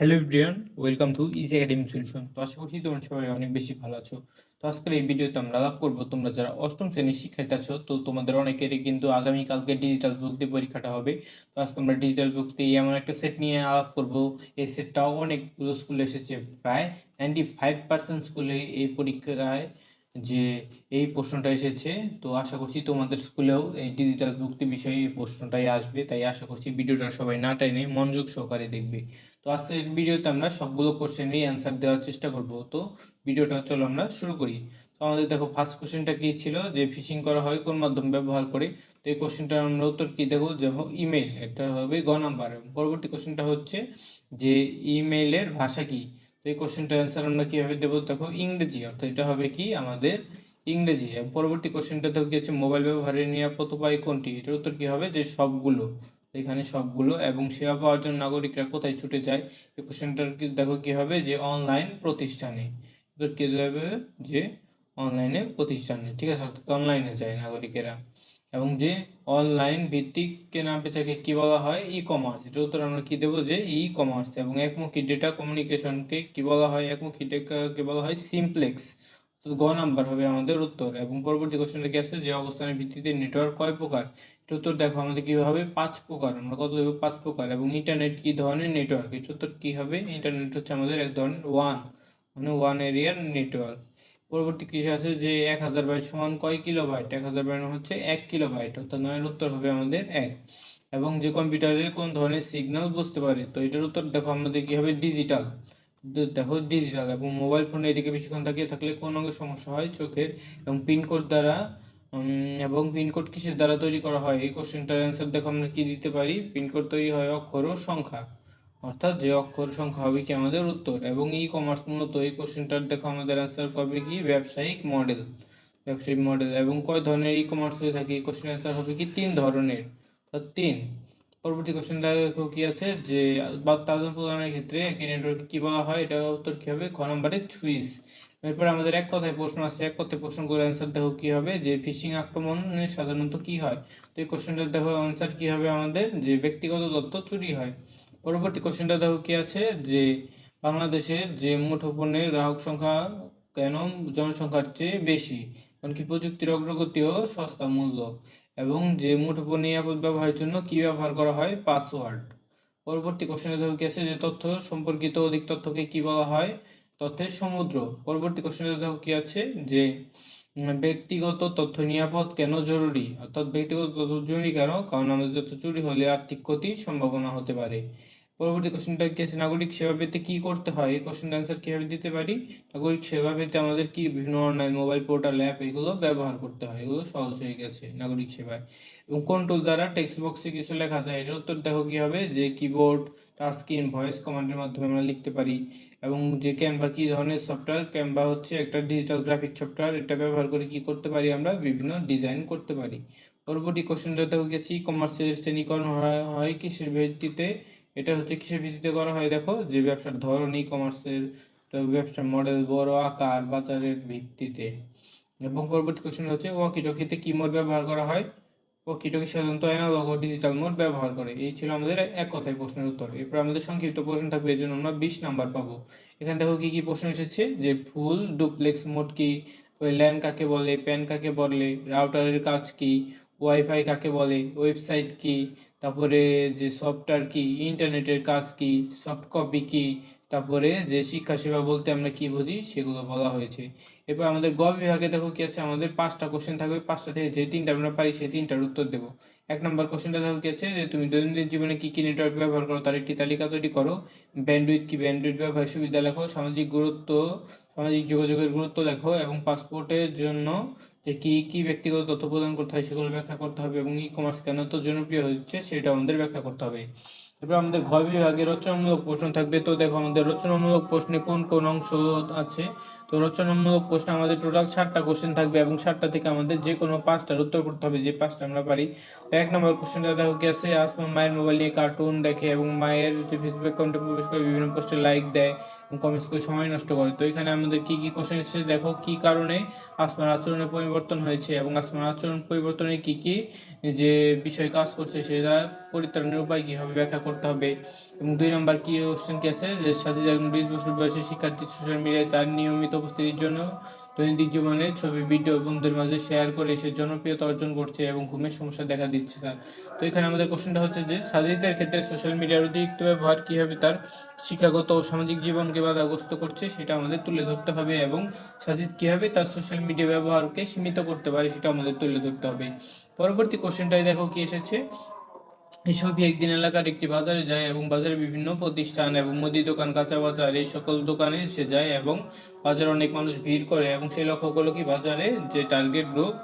Hello everyone welcome to easy academy solution তো আশা করছি তোমরা সবাই অনেক বেশি ভালো আছো। তো আজকের এই ভিডিওতে আমরা লাভ করব, তোমরা যারা অষ্টম শ্রেণির শিক্ষার্থী আছো, তো তোমাদের অনেকেরই কিন্তু আগামীকালকে ডিজিটাল বুক দিয়ে পরীক্ষাটা হবে। তো আজকে আমরা ডিজিটাল বুক দিয়ে এমন একটা সেট নিয়ে আলাপ করব। এই সেটটাও অনেকগুলো স্কুলে এসেছে। প্রায় নাইনটি ফাইভ পার্সেন্ট স্কুলে এই পরীক্ষায় যে এই প্রশ্নটা এসেছে, তো আশা করছি তোমাদের স্কুলেও এই ডিজিটাল ভক্তি বিষয়ে এই প্রশ্নটাই আসবে, তাই আশা করছি ভিডিওটা সবাই না টাইনে মনোযোগ সহকারে দেখবে। তো আজকের ভিডিওতে আমরা সবগুলো কোশ্চেনেরই অ্যান্সার দেওয়ার চেষ্টা করব। তো ভিডিওটা চলো আমরা শুরু করি। তো আমাদের দেখো ফার্স্ট কোশ্চেনটা কী ছিল? যে ফিশিং করা হয় কোন মাধ্যম ব্যবহার করে? তো এই কোশ্চেনটার আমরা উত্তর কি দেখো দেখো ইমেল এটা হবে গ নাম্বার পরবর্তী কোশ্চেনটা হচ্ছে যে ইমেইলের ভাষা কি? তো এই কোশ্চেনটার অ্যান্সার আমরা কীভাবে দেবো? দেখো, ইংরেজি, অর্থাৎ এটা হবে কি? আমাদের ইংরেজি। পরবর্তী কোশ্চেনটা দেখো কি হচ্ছে? মোবাইল ব্যবহারের নিরাপদ উপায় কোনটি? এটার উত্তর কি হবে? যে সবগুলো। এখানে সবগুলো এবং সেবা পাওয়ার জন্য নাগরিকরা কোথায় ছুটে যায়? এই কোশ্চেনটার দেখো কি হবে? যে অনলাইন প্রতিষ্ঠানে। উত্তর কি দেবে? যে অনলাইনে প্রতিষ্ঠানে। ঠিক আছে? অর্থাৎ অনলাইনে যায় নাগরিকেরা। এবং যে অনলাইন ভিত্তিক কেনা বেচাকে কি বলা হয়? ই কমার্স এটার উত্তর আমরা কি দেবো? যে ই কমার্স এবং একমুখী ডেটা কমিউনিকেশনকে কি বলা হয়? একমুখী ডেটাকে বলা হয় সিমপ্লেক্স তো গ নাম্বার হবে আমাদের উত্তর। এবং পরবর্তী কোশ্চেনটা কি আছে? যে অবস্থানের ভিত্তিতে নেটওয়ার্ক কয় প্রকার? এটা উত্তর দেখো, আমাদের কি হবে? পাঁচ প্রকার। আমরা কত দেবো? পাঁচ প্রকার। এবং ইন্টারনেট কি ধরনের নেটওয়ার্ক এটার উত্তর কি হবে? ইন্টারনেট হচ্ছে আমাদের এক ধরনের ওয়ান মানে ওয়ান এরিয়ার নেটওয়ার্ক পরবর্তী কিছু আছে? যে এক হাজার বাইট সমান কয় কিলো বাইট এক হাজার বাইট হচ্ছে এক কিলো বাইট অর্থাৎ নয়ের উত্তর হবে আমাদের এক। এবং যে কম্পিউটারে কোন ধরনের সিগন্যাল বুঝতে পারে? তো এটার উত্তর দেখো আমাদের কি হবে? ডিজিটাল দেখো ডিজিটাল এবং মোবাইল ফোনে এদিকে বেশিক্ষণ তাকিয়ে থাকলে কোন অঙ্গের সমস্যা হয়? চোখের। এবং পিনকোড দ্বারা এবং পিনকোড কিসের দ্বারা তৈরি করা হয়? এই কোশ্চেনটার অ্যান্সার দেখো আমরা কি দিতে পারি? পিনকোড তৈরি হয় অক্ষর ও সংখ্যা। অর্থাৎ যে অক্ষর সংখ্যা হবে কি আমাদের উত্তর? এবং ই কমার্স মূলত এই কোশ্চেনটার দেখো আমাদের অ্যান্সার করবে কি? ব্যবসায়িক মডেল ব্যবসায়িক মডেল এবং কয় ধরনের ই কমার্স হয়ে থাকে? এই কোশ্চেন অ্যান্সার হবে কি? তিন ধরনের। তিন। পরবর্তী কোশ্চেনটা দেখো কি আছে? যে আদান প্রদানের ক্ষেত্রে একই নেটওয়ার্ক কি বলা হয়? এটা উত্তর কি হবে? খ নম্বরে সুইচ এরপর আমাদের এক কথায় প্রশ্ন আছে। এক কথায় প্রশ্ন করে অ্যান্সার দেখো কি হবে? যে ফিশিং আক্রমণে সাধারণত কি হয়? তো এই কোশ্চেনটা দেখো অ্যান্সার কি হবে আমাদের? যে, ব্যক্তিগত তথ্য চুরি হয়। পরবর্তী কোশ্চেনটা দেখো কি আছে? যে বাংলাদেশের যে মুঠোপণ্যের গ্রাহক সংখ্যা কেন জনসংখ্যার চেয়ে বেশি? এমনকি প্রযুক্তির অগ্রগতি ও সস্তা মূল্য এবং যে মুঠোফোন নিরাপদ ব্যবহারের জন্য কি ব্যবহার করা হয়? পাসওয়ার্ড পরবর্তী কোশ্চেনে দেখো কি আছে? যে তথ্য সম্পর্কিত অধিক তথ্যকে কি বলা হয়? তথ্যের সমুদ্র। পরবর্তী কোশ্চেনে দেখো কি আছে? যে ব্যক্তিগত তথ্য নিরাপদ কেন জরুরি? অর্থাৎ ব্যক্তিগত তথ্য জরুরি কেন? কারণ আমাদের তথ্য চুরি হলে আর্থিক ক্ষতির সম্ভাবনা হতে পারে। পরবর্তী কোশ্চেনটা কি আছে? নাগরিক সেবা পেতে কি করতে হয়? এই কোশ্চেন অ্যান্সার কীভাবে দিতে পারি? নাগরিক সেবা পেতে আমাদের কি বিভিন্ন অনলাইন মোবাইল পোর্টাল অ্যাপ এগুলো ব্যবহার করতে হয়? এগুলো সহজ হয়ে গেছে নাগরিক সেবায়। এবং কোন টুল দ্বারা টেক্সট বক্সে কিছু লেখা যায় এর উত্তর দেখো কি হবে? যে কিবোর্ড টাচ স্ক্রিন ভয়েস কমান্ডের মাধ্যমে আমরা লিখতে পারি। এবং যে ক্যানভা কি ধরনের সফটওয়্যার ক্যানভা হচ্ছে একটা ডিজিটাল গ্রাফিক সফটওয়্যার এটা ব্যবহার করে কি করতে পারি আমরা? বিভিন্ন ডিজাইন করতে পারি। পরবর্তী কোশ্চেনটা দেখো গেছি কমার্সের শ্রেণীকরণ হয় কিসের ভিত্তিতে? এটা হচ্ছে কিসের ভিত্তিতে করা হয়? দেখো, যে ব্যবসার ধরন ই কমার্সের ব্যবসার মডেল বড় আকার, বাজারের ভিত্তিতে। এবং পরবর্তী কোশ্চেন হচ্ছে ওয়াকি টকিতে কি মোড ব্যবহার করা হয়? ওয়াকি টকি সাধারণত অ্যানালগ ও ডিজিটাল মোড ব্যবহার করে। এই ছিল আমাদের এক কথায় প্রশ্নের উত্তর। এরপর আমাদের সংক্ষিপ্ত প্রশ্ন থাকবে, এর জন্য আমরা বিশ নাম্বার পাবো। এখানে দেখো কি কি প্রশ্ন এসেছে? যে ফুল ডুপ্লেক্স মোড কি? ওই ল্যান কাকে বলে? প্যান কাকে বলে? রাউটারের কাজ কি? ওয়াইফাই কাকে বলে? ওয়েবসাইট কি? তারপরে যে সফটওয়্যার কি? ইন্টারনেটের কাজ কি? সফট কপি কি? তারপরে যে শিক্ষা সেবা বলতে আমরা কি বুঝি? সেগুলো বলা হয়েছে। এরপর আমাদের গ বিভাগে দেখো কি আছে? আমাদের পাঁচটা কোশ্চেন থাকবে। পাঁচটা থেকে যে তিনটা আমরা পারি, সেই তিনটার উত্তর দেবো। এক নম্বর কোশ্চেনটা দেখো আছে? যে তুমি দৈনন্দিন জীবনে কি কি নেটওয়ার্ক ব্যবহার করো? তার একটি তালিকা তৈরি করো। ব্যান্ডউইথ কি? ব্যান্ডউইথ ব্যবহার সুবিধা লেখো। সামাজিক গুরুত্ব, সামাজিক যোগাযোগের গুরুত্ব লেখো এবং পাসপোর্টের জন্য যে কি কি ব্যক্তিগত তথ্য প্রদান করতে হয় সেগুলো ব্যাখ্যা করতে হবে এবং ই কমার্স কেন তো জনপ্রিয় হচ্ছে সেটা আমাদের ব্যাখ্যা করতে হবে। এরপর আমাদের ঘ বিভাগে রচনামূলক প্রশ্ন থাকবে। তো দেখো আমাদের রচনামূলক প্রশ্নে কোন কোন অংশ আছে? তো রচনামূলক প্রশ্ন, আমাদের টোটাল ষাটটা কোশ্চেন থাকবে এবং ষাটটা থেকে আমাদের যে কোনো পাঁচটার উত্তর করতে হবে, যে পাঁচটা আমরা পারি। এক নম্বর কোশ্চেনটা দেখো কি আছে আসমা মায়ের মোবাইল নিয়ে কার্টুন দেখে এবং মায়ের যে ফেসবুক অ্যাকাউন্টে প্রবেশ করে বিভিন্ন পোস্টে লাইক দেয় এবং কমেন্টস করে সময় নষ্ট করে। তো এখানে আমাদের কি কি কোশ্চেন এসেছে দেখো, কি কারণে আসমার আচরণে পরিবর্তন হয়েছে এবং আসমার আচরণ পরিবর্তনে কি কি যে বিষয় কাজ করছে সেটা পরিত্রাণের উপায় কীভাবে ব্যাখ্যা করতে হবে। এবং দুই নম্বর কি কোশ্চেন কি আছে যে সাথী একজন বিশ বছর বয়সী শিক্ষার্থী সোশ্যাল মিডিয়ায় তার নিয়মিত উপস্থিতির জন্য দৈনন্দিন জীবনে ছবি, ভিডিও বন্ধুদের মাঝে শেয়ার করে সে জনপ্রিয়তা অর্জন করছে এবং ঘুমের সমস্যা দেখা দিচ্ছে স্যার তো এখানে আমাদের কোশ্চেনটা হচ্ছে যে সাজিদের ক্ষেত্রে সোশ্যাল মিডিয়ার অতিরিক্ত ব্যবহার কীভাবে তার শিক্ষাগত ও সামাজিক জীবনকে বাধাগ্রস্ত করছে সেটা আমাদের তুলে ধরতে হবে এবং সাজিদ কীভাবে তার সোশ্যাল মিডিয়া ব্যবহারকে সীমিত করতে পারে সেটা আমাদের তুলে ধরতে হবে। পরবর্তী কোশ্চেনটাই দেখো কি এসেছে। ছবি একদিন এলাকার একটি বাজারে যায় এবং বাজারে বিভিন্ন প্রতিষ্ঠান এবং মুদি দোকান, কাঁচা বাজার এই সকল দোকানে সে যায় এবং বাজারে অনেক মানুষ ভিড় করে এবং সেই লক্ষ্য করল কি বাজারে যে টার্গেট গ্রুপ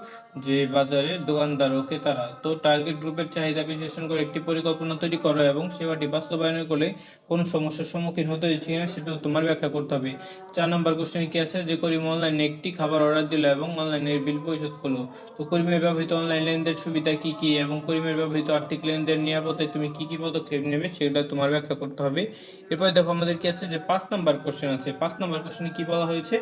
যে বাজারের দোকানদার ওকে তারা। তো টার্গেট গ্রুপের চাহিদা বিশ্লেষণ করে একটি পরিকল্পনা তৈরি করো এবং সেবাটি বাস্তবায়ন করলে কোন সমস্যার সম্মুখীন হতে হয়েছে কিনা সেটা তোমার ব্যাখ্যা করতে হবে। চার নম্বর কোশ্চেন কি আছে? যে করিম অনলাইনে একটি খাবার অর্ডার দিল এবং অনলাইনের বিল পরিশোধ করল। তো করিমের ব্যবহৃত অনলাইন লেনদেন সুবিধা কি কি এবং করিমের ব্যবহৃত আর্থিক লেনদেন নিরাপত্তায় তুমি কি কি পদক্ষেপ নেবে সেটা তোমার ব্যাখ্যা করতে হবে। এরপরে দেখো আমাদের কি আছে যে পাঁচ নাম্বার কোশ্চেন আছে। পাঁচ নাম্বার কোশ্চেনে কি বলা হয়েছে?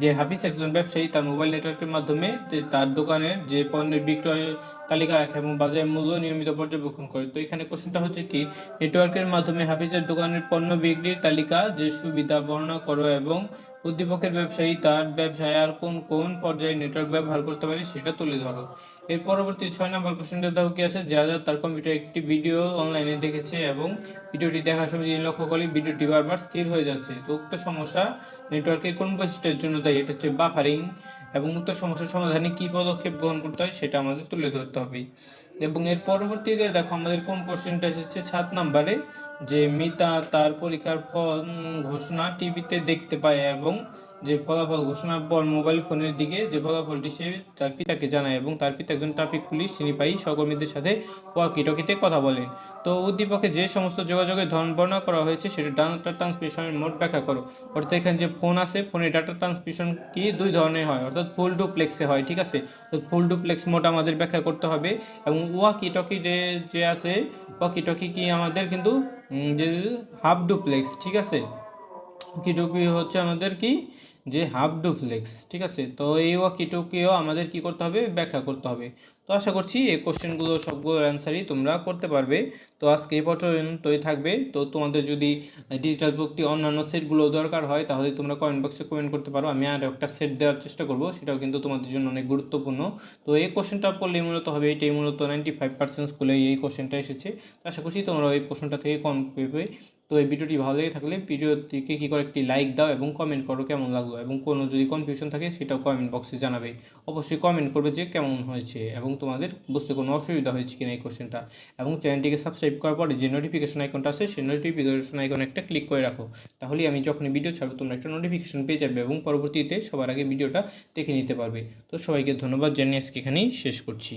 যে হাফিজ একজন ব্যবসায়ী, তার মোবাইল নেটওয়ার্কের মাধ্যমে তার দোকানের যে পণ্যের বিক্রয় তালিকা রাখে এবং বাজারের মূল্য নিয়মিত পর্যবেক্ষণ করে। তো এখানে কোশ্চেনটা হচ্ছে কি? নেটওয়ার্কের মাধ্যমে হাফিজের দোকানের পণ্য বিক্রির তালিকা, যে সুবিধা বর্ণনা করো এবং উদ্দীপকের ব্যবসায়ী, তার ব্যবসায় আর কোন কোন পর্যায়ে নেটওয়ার্ক ব্যবহার করতে পারে সেটা তুলে ধরো। এর পরবর্তী ছয় নম্বর কোশ্চেনটা দেখো কি আছে? যে আজাদ তার কম্পিউটার একটি ভিডিও অনলাইনে দেখেছে এবং ভিডিওটি দেখার সময় তিনি লক্ষ্য করলে ভিডিওটি বারবার স্থির হয়ে যাচ্ছে। তো উক্ত সমস্যা নেটওয়ার্কের কোন বৈশিষ্ট্যের জন্য দায়ী? এটা হচ্ছে বাফারিং এবং উক্ত সমস্যার সমাধানে কী পদক্ষেপ গ্রহণ করতে হয় সেটা আমাদের তুলে ধরতে হবে। এবং এর পরবর্তীতে দেখো আমাদের কোন কোশ্চেনটা এসেছে? সাত নম্বরে যে মিতা তার পরীক্ষার ফল ঘোষণা টিভিতে দেখতে পায় এবং যে ফলাফল ঘোষণার পর মোবাইল ফোনের দিকে যে ফলাফলটি সে তার পিতাকে জানায় এবং তার পিতা একজন ট্রাফিক পুলিশ সিনিপাহী সহকর্মীদের সাথে ওয়াকিটকিতে কথা বলেন। তো উদ্দীপকে যে সমস্ত যোগাযোগের ধরন বর্ণনা করা হয়েছে, সেটা ডাটা ট্রান্সমিশনের মোট ব্যাখ্যা করো। অর্থাৎ এখানে যে ফোন আছে, ফোনে ডাটা ট্রান্সমিশন কি দুই ধরনের হয়? অর্থাৎ ফুল ডুপ্লেক্সে হয়, ঠিক আছে? তো ফুল ডুপ্লেক্স মোড আমাদের ব্যাখ্যা করতে হবে এবং ওয়াকি টকি যে আছে ওয়াকি টকি কি আমাদের কিন্তু যে হাফ ডুপ্লেক্স, ঠিক আছে? ওয়াকি টকি হচ্ছে আমাদের কি? যে হাফ ডুপ্লেক্স ঠিক আছে? তো এই ওয়াকি টকিও আমাদের কি করতে হবে? ব্যাখ্যা করতে হবে। তো আশা করছি এই কোশ্চেনগুলো সবগুলোর অ্যান্সারই তোমরা করতে পারবে। তো আজকে এই পর্যন্তই থাকবে। তো তোমাদের যদি ডিজিটাল ভক্তি অন্যান্য সেটগুলো দরকার হয়, তাহলে তোমরা কমেন্ট বক্সে কমেন্ট করতে পারো। আমি আর একটা সেট দেওয়ার চেষ্টা করব, সেটাও কিন্তু তোমাদের জন্য অনেক গুরুত্বপূর্ণ। তো এই কোশ্চেনটা পড়লেই মূলত হবে, এটাই মূলত নাইনটি ফাইভ পার্সেন্ট স্কুলে এই কোশ্চেনটা এসেছে। তো আশা করছি তোমরা এই প্রশ্নটা থেকে কম পেবে তো এই ভিডিওটি ভালো লেগে থাকলে ভিডিওটিকে কী করে একটি লাইক দাও এবং কমেন্ট করো কেমন লাগল এবং কোনো যদি কনফিউশন থাকে সেটাও কমেন্ট বক্সে জানাবে। অবশ্যই কমেন্ট করবে যে কেমন হয়েছে এবং তোমাদের বুঝতে কোনো অসুবিধা হয়েছে কিনা এই কোশ্চেনটা এবং চ্যানেলটিকে সাবস্ক্রাইব করার পরে যে নোটিফিকেশন আইকনটা আছে সেই নোটিফিকেশন আইকন একটা ক্লিক করে রাখো। তাহলেই আমি যখনই ভিডিও ছাড়বো তোমরা একটা নোটিফিকেশন পেয়ে যাবে এবং পরবর্তীতে সবার আগে ভিডিওটা দেখে নিতে পারবে। তো সবাইকে ধন্যবাদ। জানিয়ে আজকে এখানেই শেষ করছি।